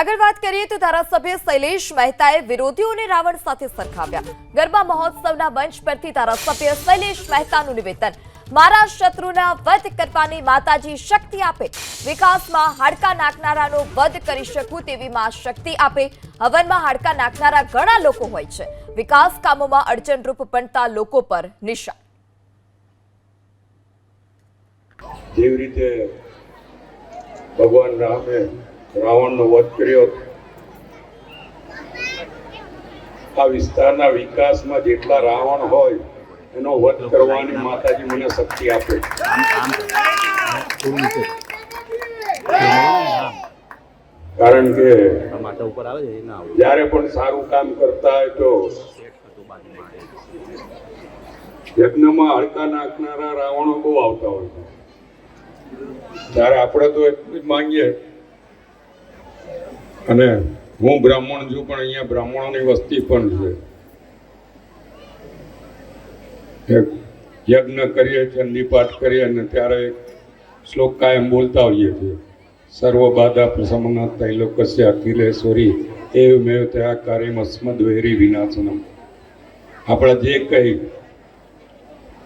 આગળ વાત કરીએ તો ધારાસભ્ય શૈલેષ મહેતાએ વિરોધીઓને રાવણ સાથે સરખાવ્યા. ગરબા મહોત્સવના મંચ પરથી ધારાસભ્ય શૈલેષ મહેતાનું નિવેદન. મારા શત્રુના વધ કરવાની માતાજી શક્તિ આપે. વિકાસમાં હાડકા નાખનારાનો વધ કરી શકું તેવી માં શક્તિ આપે. હવનમાં હાડકા નાખનારા ઘણા લોકો હોય છે. વિકાસ કામોમાં અડચણરૂપ બનતા લોકો પર નિશાન. જેવી રીતે ભગવાન રામે રાવણનો વધ કર્યો. આ વિસ્તારના વિકાસમાં જેટલા રાવણ હોય, એનો વધ કરવાની માતાજી મને શક્તિ આપે. કારણ કે જ્યારે પણ સારું કામ કરતા હોય તો યજ્ઞમાં હડકા નાખનારા રાવણો બહુ આવતા હોય છે. ત્યારે આપણે તો એટલું જ માંગીએ અને હું બ્રાહ્મણ છું, પણ અહીંયા બ્રાહ્મણોની વસ્તી પણ છે. યજ્ઞ કરીએ ચંડીપાઠ કરીએ અને ત્યારે એક શ્લોક કાયમ બોલતા હોઈએ છીએ. સર્વ બાધા પ્રસમના તૈલોકસ્ય અખિલેશ્વરી એવ મેવ ત્યાં કાર્યમ અસ્મદ્વૈરી વિનાશનમ. આપણા જે કંઈ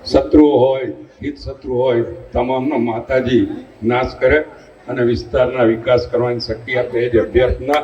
શત્રુઓ હોય, હિત શત્રુ હોય, તમામનો માતાજી નાશ કરે. અને વિસ્તારના વિકાસ કરવાની શક્તિ આપે એ જ અભ્યર્થના